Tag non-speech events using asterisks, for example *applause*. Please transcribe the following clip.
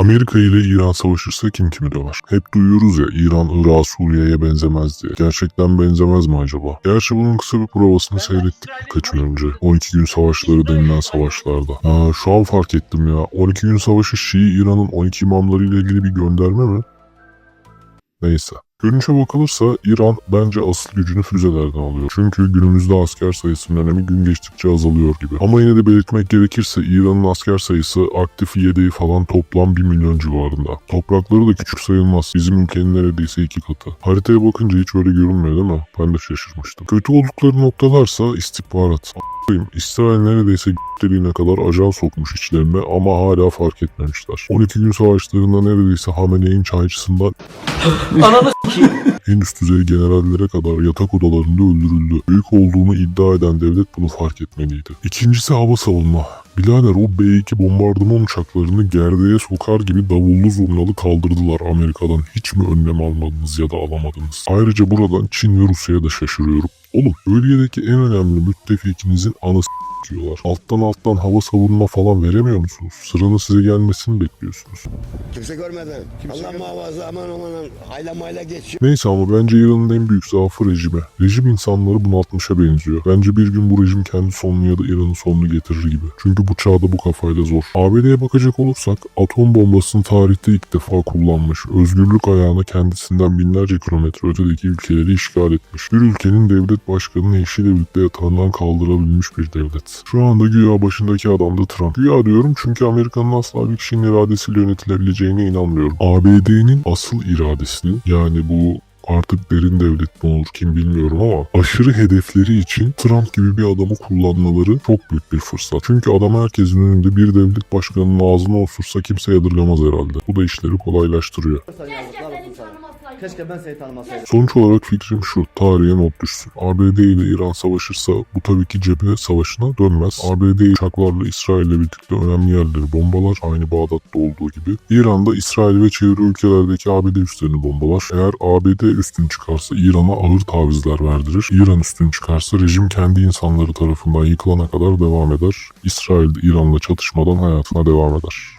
Amerika ile İran savaşırsa kim kimi döver? Hep duyuyoruz ya İran Irak'a Suriye'ye benzemez diye. Gerçekten benzemez mi acaba? Gerçi bunun kısa bir provasını seyrettik birkaç yıl önce. 12 gün savaşları denilen savaşlarda. Ha, şu an fark ettim ya. 12 gün savaşı Şii İran'ın 12 imamları ile ilgili bir gönderme mi? Neyse. Görünüşe bakılırsa İran bence asıl gücünü füzelerden alıyor. Çünkü günümüzde asker sayısının önemi gün geçtikçe azalıyor gibi. Ama yine de belirtmek gerekirse İran'ın asker sayısı aktif yedeği falan toplam 1 milyon civarında. Toprakları da küçük sayılmaz. Bizim ülkenin neredeyse iki katı. Haritaya bakınca hiç öyle görünmüyor değil mi? Ben de şaşırmıştım. Kötü oldukları noktalarsa istihbarat. A**ayım, İsrail neredeyse *laughs* deliğine kadar ajan sokmuş içlerine ama hala fark etmemişler. 12 gün savaşlarında neredeyse Hamene'in çaycısından *laughs* Ananı *laughs* en üst düzey generallere kadar yatak odalarında öldürüldü. Büyük olduğunu iddia eden devlet bunu fark etmeliydi. İkincisi hava savunma. Bilader o B-2 bombardıman uçaklarını gerdeğe sokar gibi davullu zurnalı kaldırdılar Amerika'dan. Hiç mi önlem almadınız ya da alamadınız? Ayrıca buradan Çin ve Rusya'ya da şaşırıyorum. Oğlum bölgedeki en önemli müttefikinizin anası *laughs* diyorlar. Alttan alttan hava savunma falan veremiyor musunuz? Sıranın size gelmesini bekliyorsunuz. Kimse görmedi. Allah muhafaza aman aman ayla mayla geçiyor. Neyse ama bence İran'ın en büyük zaafı rejime. Rejim insanları bunaltmışa benziyor. Bence bir gün bu rejim kendi sonunu ya da İran'ın sonunu getirir gibi. Çünkü bu çağda bu kafayla zor. ABD'ye bakacak olursak atom bombasını tarihte ilk defa kullanmış. Özgürlük ayağına kendisinden binlerce kilometre ötedeki ülkeleri işgal etmiş. Bir ülkenin devlet başkanının eşiyle birlikte yatağından kaldırabilmiş bir devlet. Şu anda güya başındaki adam da Trump. Güya diyorum çünkü Amerika'nın asla bir kişinin iradesiyle yönetilebileceğine inanmıyorum. ABD'nin asıl iradesinin yani bu artık derin devlet mi olur kim bilmiyorum ama aşırı hedefleri için Trump gibi bir adamı kullanmaları çok büyük bir fırsat. Çünkü adam herkesin önünde bir devlet başkanının ağzına osursa kimse yadırgamaz herhalde. Bu da işleri kolaylaştırıyor. Keşke ben seni tanımasaydım. Sonuç olarak fikrim şu, tarihe not düşsün. ABD ile İran savaşırsa bu tabii ki cephe savaşına dönmez. ABD uçaklarla İsrail ile birlikte önemli yerleri bombalar, aynı Bağdat'ta olduğu gibi. İran'da İsrail ve çevre ülkelerdeki ABD üslerini bombalar. Eğer ABD üstün çıkarsa İran'a ağır tavizler verdirir. İran üstün çıkarsa rejim kendi insanları tarafından yıkılana kadar devam eder. İsrail İran'la çatışmadan hayatına devam eder.